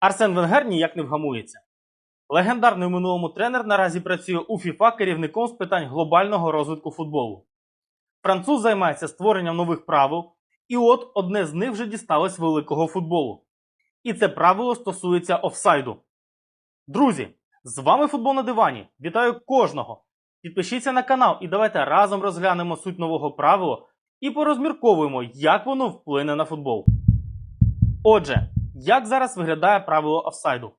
Арсен Венгер ніяк не вгамується. Легендарний у минулому тренер наразі працює у ФІФА керівником з питань глобального розвитку футболу. Француз займається створенням нових правил, і от одне з них вже дісталось великого футболу. І це правило стосується офсайду. Друзі, з вами футбол на дивані. Вітаю кожного! Підпишіться на канал і давайте разом розглянемо суть нового правила і порозмірковуємо, як воно вплине на футбол. Отже, як зараз виглядає правило офсайду?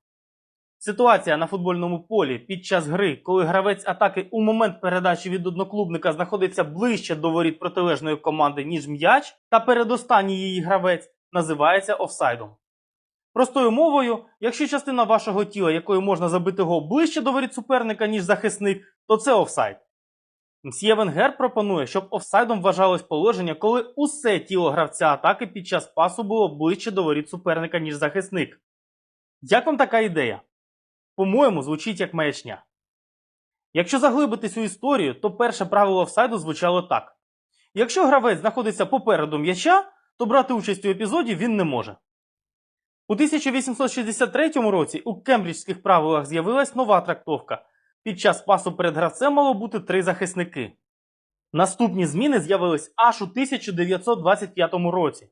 Ситуація на футбольному полі під час гри, коли гравець атаки у момент передачі від одноклубника знаходиться ближче до воріт протилежної команди, ніж м'яч, та передостанній її гравець називається офсайдом. Простою мовою, якщо частина вашого тіла, якою можна забити гол ближче до воріт суперника, ніж захисник, то це офсайд. Мсьє Венгер пропонує, щоб офсайдом вважалось положення, коли усе тіло гравця атаки під час пасу було ближче до воріт суперника, ніж захисник. Як вам така ідея? По-моєму, звучить як маячня. Якщо заглибитись у історію, то перше правило офсайду звучало так: якщо гравець знаходиться попереду м'яча, то брати участь у епізоді він не може. У 1863 році у кембриджських правилах з'явилась нова трактовка. Під час пасу перед гравцем мало бути три захисники. Наступні зміни з'явились аж у 1925 році.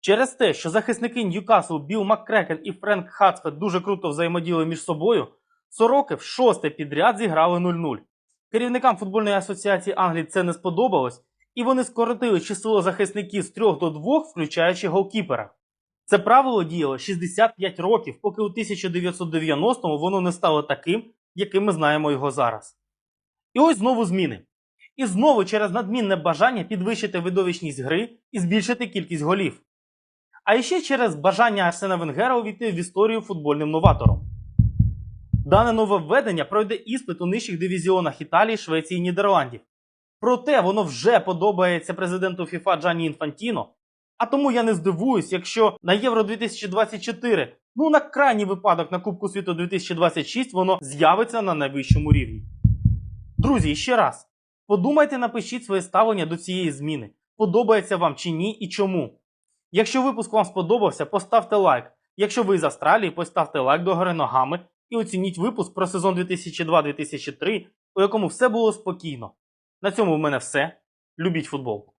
Через те, що захисники Ньюкасл Білл Маккрекен і Френк Хацфет дуже круто взаємодіяли між собою, сороки в шосте підряд зіграли 0-0. Керівникам футбольної асоціації Англії це не сподобалось, і вони скоротили число захисників з 3 до 2, включаючи голкіпера. Це правило діяло 65 років, поки у 1990-му воно не стало таким, яким ми знаємо його зараз. І ось знову зміни. І знову через надмінне бажання підвищити видовищність гри і збільшити кількість голів. А ще через бажання Арсена Венгера увійти в історію футбольним новатором. Дане нове введення пройде іспит у нижчих дивізіонах Італії, Швеції і Нідерландів. Проте воно вже подобається президенту ФІФА Джані Інфантіно. А тому я не здивуюсь, якщо на Євро 2024, ну на крайній випадок на Кубку світу 2026 воно з'явиться на найвищому рівні. Друзі, ще раз, подумайте, напишіть своє ставлення до цієї зміни. Подобається вам чи ні і чому. Якщо випуск вам сподобався, поставте лайк. Якщо ви з Австралії, поставте лайк догори ногами і оцініть випуск про сезон 2002-2003, у якому все було спокійно. На цьому в мене все. Любіть футбол.